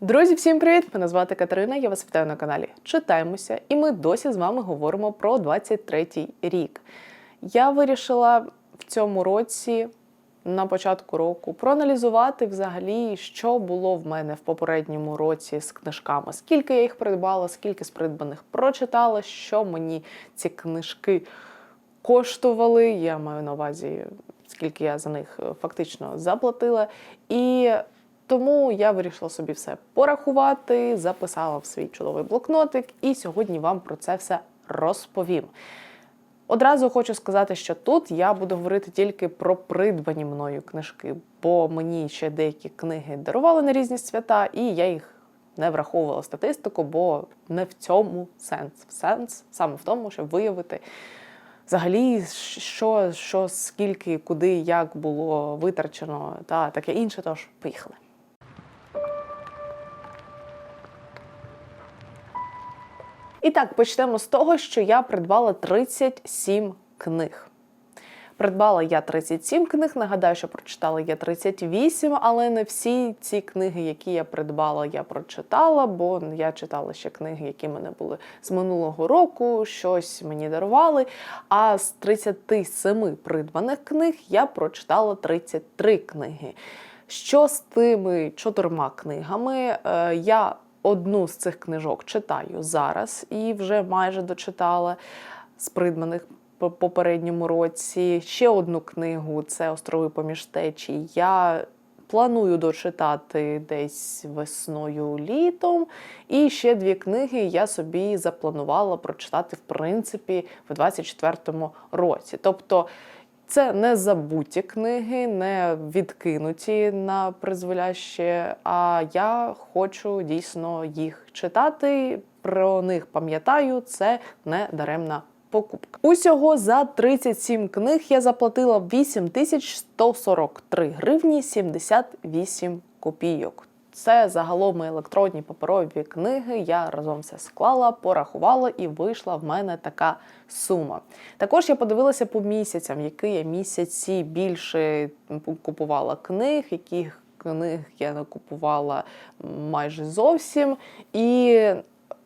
Друзі, всім привіт! Мене звати Катерина. Я вас вітаю на каналі Читаємося, і ми досі з вами говоримо про 23-й рік. Я вирішила в цьому році, на початку року, проаналізувати взагалі, що було в мене в попередньому році з книжками, скільки я їх придбала, скільки з придбаних прочитала, що мені ці книжки коштували. Я маю на увазі, скільки я за них е, фактично заплатила. І тому я вирішила собі все порахувати, записала в свій чудовий блокнотик, і сьогодні вам про це все розповім. Одразу хочу сказати, що тут я буду говорити тільки про придбані мною книжки, бо мені ще деякі книги дарували на різні свята, і я їх не враховувала статистику, бо не в цьому сенс. Сенс саме в тому, щоб виявити взагалі, що, що скільки, куди, як було витрачено та таке інше. Тож поїхали. І так, почнемо з того, що я придбала 37 книг. Придбала я 37 книг. Нагадаю, що прочитала я 38, але не всі ці книги, які я придбала, я прочитала, бо я читала ще книги, які в мене були з минулого року, щось мені дарували. А з 37 придбаних книг я прочитала 33 книги. Що з тими чотирма книгами? Е, Я одну з цих книжок читаю зараз і вже майже дочитала з придбаних по попередньому році. Ще одну книгу це Острови поміж течій. Я планую дочитати десь весною літом. І ще дві книги я собі запланувала прочитати, в принципі, в 24-му році. Тобто. Це не забуті книги, не відкинуті на призволяще. А я хочу дійсно їх читати. Про них пам'ятаю, це не даремна покупка. Усього за 37 книг я заплатила 8143 гривні 78 копійок. Це загалом електронні паперові книги. Я разом все склала, порахувала і вийшла в мене така сума. Також я подивилася по місяцям, які я місяці більше купувала книг, яких книг я не купувала майже зовсім. І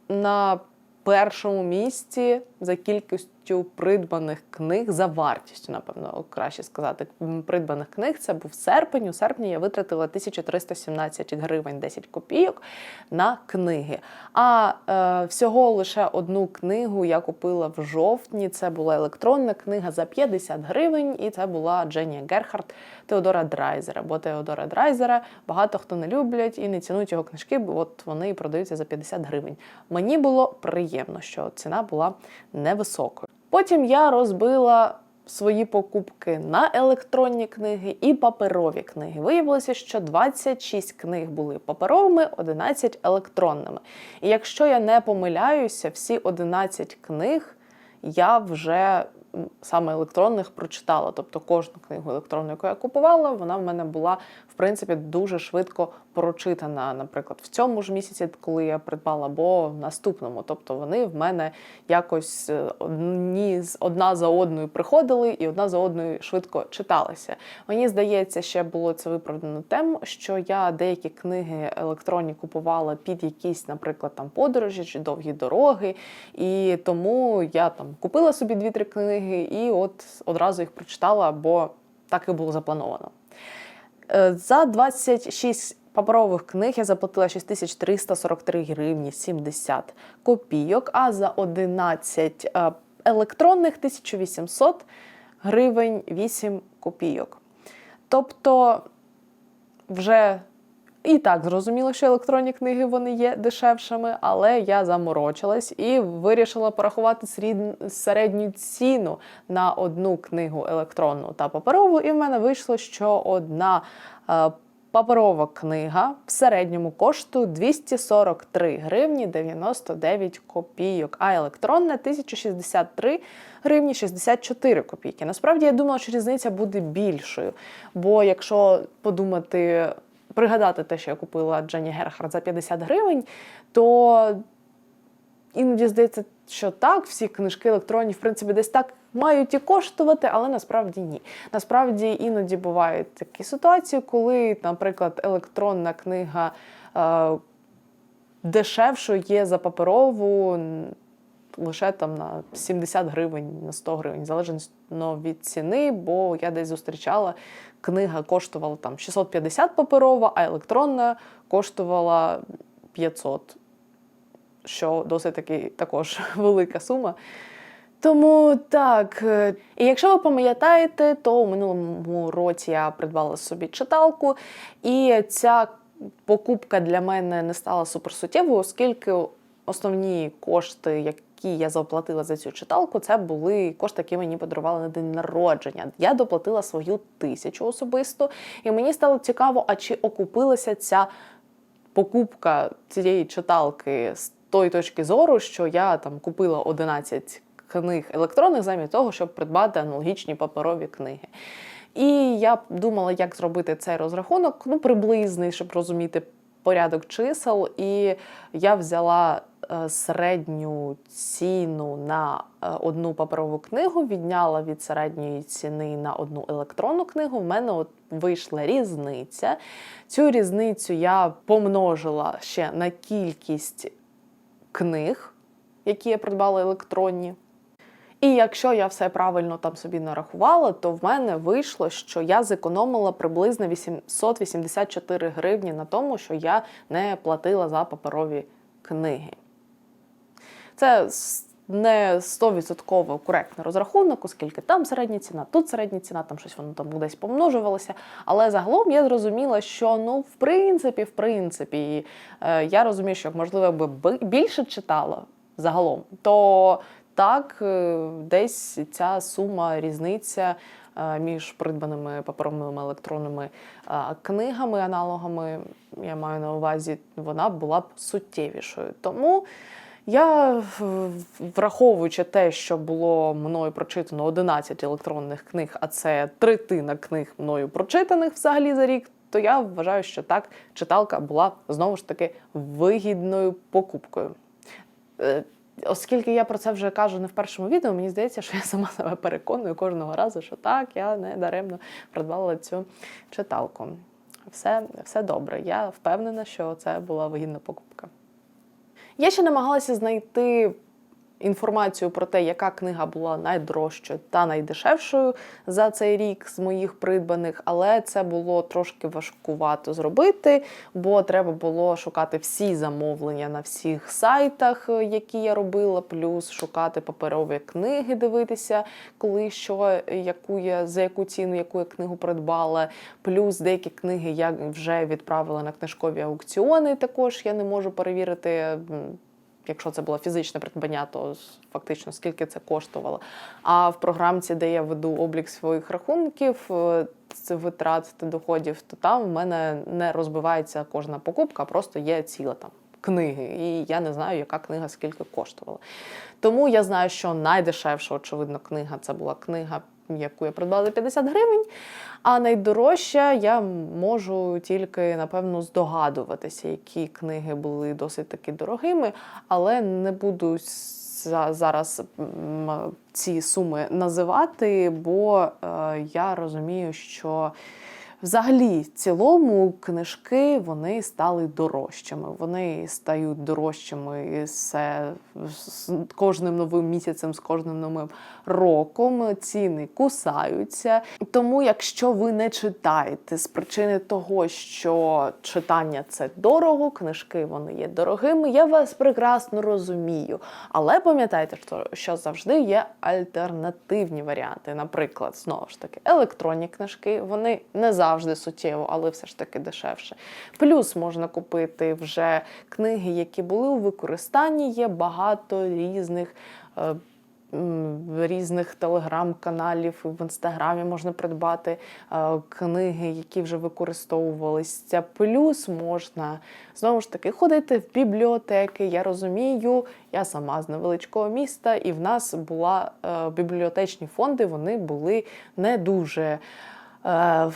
на першому місці за кількістю придбаних книг, за вартістю, напевно, краще сказати, придбаних книг. Це був серпень. У серпні я витратила 1317 гривень 10 копійок на книги. А е, всього лише одну книгу я купила в жовтні. Це була електронна книга за 50 гривень, і це була Дженія Герхард Теодора Драйзера. Бо Теодора Драйзера багато хто не люблять і не цінують його книжки, бо от вони продаються за 50 гривень. Мені було приємно, що ціна була невисокою. Потім я розбила свої покупки на електронні книги і паперові книги. Виявилося, що 26 книг були паперовими, 11 електронними. І якщо я не помиляюся, всі 11 книг я вже саме електронних прочитала. Тобто кожну книгу електронну, яку я купувала, вона в мене була принципі дуже швидко прочитана. Наприклад, в цьому ж місяці, коли я придбала, або в наступному. Тобто вони в мене якось е, одні одна за одною приходили і одна за одною швидко читалися. Мені здається, ще було це виправдано тим, що я деякі книги електронні купувала під якісь, наприклад, там подорожі чи довгі дороги. І тому я там купила собі дві-три книги і от одразу їх прочитала, бо так і було заплановано. Е, за 26 паперових книг я заплатила 6343 гривні 70 копійок, а за 11 е, електронних 1800 гривень 8 копійок. Тобто вже і так зрозуміло, що електронні книги вони є дешевшими, але я заморочилась і вирішила порахувати середню ціну на одну книгу електронну та паперову. І в мене вийшло, що одна е, паперова книга в середньому коштує 243 гривні 99 копійок, а електронна 1063 гривні 64 копійки. Насправді я думала, що різниця буде більшою, бо якщо подумати пригадати те, що я купила Дженні Герхард за 50 гривень, то іноді здається, що так, всі книжки електронні, в принципі, десь так мають і коштувати, але насправді ні. Насправді іноді бувають такі ситуації, коли, наприклад, електронна книга. Е, дешевшою є за паперову лише там на 70 гривень, на 100 гривень, залежно від ціни, бо я десь зустрічала, книга коштувала там 650 паперова, а електронна коштувала 500, що досить таки також велика сума. Тому так. е, І якщо ви пам'ятаєте, то у минулому році я придбала собі читалку, і ця покупка для мене не стала суперсуттєвою, оскільки основні кошти, які я заплатила за цю читалку, це були кошти, які мені подарували на день народження. Я доплатила свою тисячу особисто, і мені стало цікаво, а чи окупилася ця покупка цієї читалки з тої точки зору, що я там купила 11 книг електронних замість того, щоб придбати аналогічні паперові книги. І я думала, як зробити цей розрахунок, ну, приблизний, щоб розуміти порядок чисел. І я взяла середню ціну на е, одну паперову книгу, відняла від середньої ціни на одну електронну книгу. В мене от вийшла різниця. Цю різницю я помножила ще на кількість книг, які я придбала електронні. І якщо я все правильно там собі нарахувала, то в мене вийшло, що я зекономила приблизно 884 гривні на тому, що я не платила за паперові книги. Це не 100% коректний розрахунок, оскільки там середня ціна, тут середня ціна, там щось воно там десь помножувалося. Але загалом я зрозуміла, що ну, в принципі, в принципі, е, я розумію, що можливо, би- більше читала загалом, то так, е, десь ця сума різниця е, між придбаними паперовими електронними книгами, аналогами, я маю на увазі, вона була б суттєвішою. Тому я, враховуючи те, що було мною прочитано 11 електронних книг, а це третина книг мною прочитаних взагалі за рік, то я вважаю, що так читалка була знову ж таки вигідною покупкою. Е, Оскільки я про це вже кажу не в першому відео, мені здається, що я сама себе переконую кожного разу, що так, я не даремно придбала цю читалку. Все, все добре. Я впевнена, що це була вигідна покупка. Я ще намагалася знайти інформацію про те, яка книга була найдорожчою та найдешевшою за цей рік з моїх придбаних, але це було трошки важкувато зробити, бо треба було шукати всі замовлення на всіх сайтах, е, які я робила, плюс шукати паперові книги, дивитися, коли що, е, яку я за яку ціну, яку я книгу придбала. Плюс деякі книги я вже відправила на книжкові аукціони. Також я не можу перевірити. Якщо це було фізичне придбання, то фактично скільки це коштувало. А в програмці, де я веду облік своїх рахунків, е, витрат та доходів, то там в мене не розбивається кожна покупка, просто є ціла там книги. І я не знаю, яка книга скільки коштувала. Тому я знаю, що найдешевша, очевидно, книга це була книга, яку я придбала за 50 гривень. А найдорожча я можу тільки, напевно, здогадуватися, які книги були досить таки дорогими, але не буду зараз ці суми називати, бо е, я розумію, що Взагалі, цілому, книжки вони стали дорожчими. Вони стають дорожчими все з кожним новим місяцем, з кожним новим роком. Ціни кусаються. Тому, якщо ви не читаєте з причини того, що читання це дорого, книжки вони є дорогими, я вас прекрасно розумію. Але пам'ятайте, що, що завжди є альтернативні варіанти. Наприклад, знову ж таки, електронні книжки, вони не завжди суттєво, але все ж таки дешевше. Плюс можна купити вже книги, які були у використанні. Є багато різних. е, Різних телеграм-каналів в інстаграмі можна придбати е, книги, які вже використовувалися. Плюс можна знову ж таки ходити в бібліотеки. Я розумію, я сама з невеличкого міста, і в нас була е, бібліотечні фонди, вони були не дуже. Е,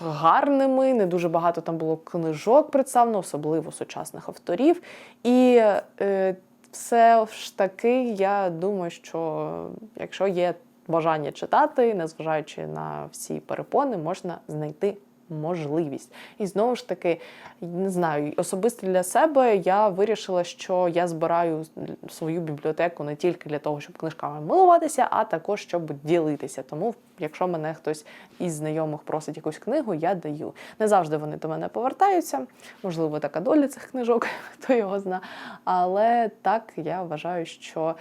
Гарними, не дуже багато там було книжок представлено, особливо сучасних авторів. І е, все ж таки, я думаю, що якщо є бажання читати, незважаючи на всі перепони, можна знайти можливість. І знову ж таки, не знаю, особисто для себе я вирішила, що я збираю свою бібліотеку не тільки для того, щоб книжками милуватися, а також щоб ділитися. Тому, якщо мене хтось із знайомих просить якусь книгу, я даю. Не завжди вони до мене повертаються. Можливо, така доля цих книжок, хто його зна. Але так я вважаю, що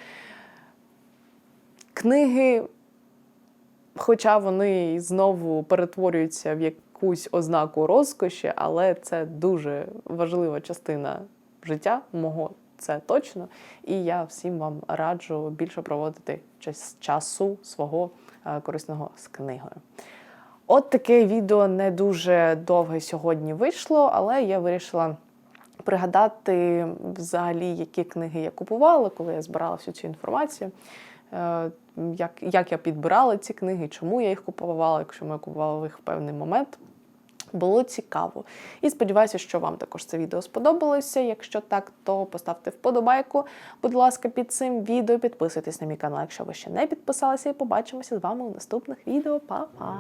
книги, хоча вони знову перетворюються в якусь ознаку розкоші, але це дуже важлива частина життя мого. Це точно, і я всім вам раджу більше проводити час- часу свого е, корисного з книгою. От таке відео не дуже довге сьогодні вийшло, але я вирішила пригадати взагалі, які книги я купувала, коли я збирала всю цю інформацію. Е, Як, як я підбирала ці книги, чому я їх купувала, якщо ми купувала їх в певний момент. Було цікаво. І сподіваюся, що вам також це відео сподобалося. Якщо так, то поставте вподобайку, будь ласка, під цим відео. Підписуйтесь на мій канал, якщо ви ще не підписалися, і побачимося з вами у наступних відео. Па-па!